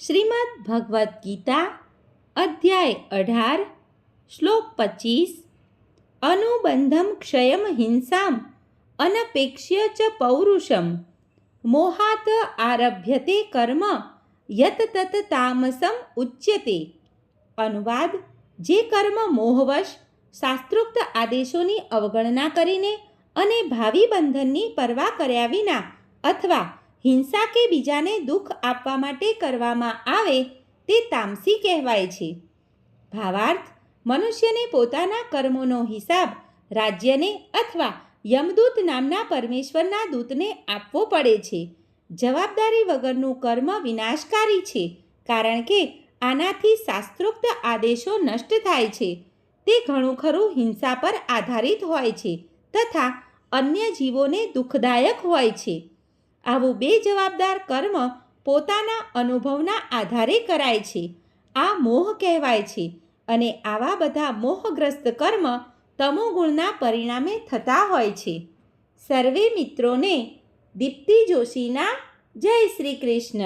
શ્રીમદ ભગવદ્ ગીતા, અધ્યાય અઢાર, શ્લોક પચીસ, અનુબંધમ ક્ષયમ હિંસામ, અનપેક્ષ્ય ચ પૌરુષમ, મોહાત આરભ્યતે કર્મ, યત તત તામસમ ઉચ્યતે. અનુવાદ, જે કર્મ મોહવશ, શાસ્ત્રોક્ત આદેશોની અવગણના કરીને અને ભાવિ બંધનની પરવા કર્યા વિના અથવા હિંસા કે બીજાને દુઃખ આપવા માટે કરવામાં આવે તે તામસી કહેવાય છે. ભાવાર્થ, મનુષ્યને પોતાના કર્મોનો હિસાબ રાજ્યને અથવા યમદૂત નામના પરમેશ્વરના દૂતને આપવો પડે છે. જવાબદારી વગરનું કર્મ વિનાશકારી છે, કારણ કે આનાથી શાસ્ત્રોક્ત આદેશો નષ્ટ થાય છે. તે ઘણું ખરું હિંસા પર આધારિત હોય છે તથા અન્ય જીવોને દુઃખદાયક હોય છે. આવું બે જવાબદાર કર્મ પોતાના અનુભવના આધારે કરાય છે. આ મોહ કહેવાય છે અને આવા બધા મોહગ્રસ્ત કર્મ તમોગુણના પરિણામે થતા હોય છે. સર્વે મિત્રોને દીપ્તિ જોશીના જય શ્રી કૃષ્ણ.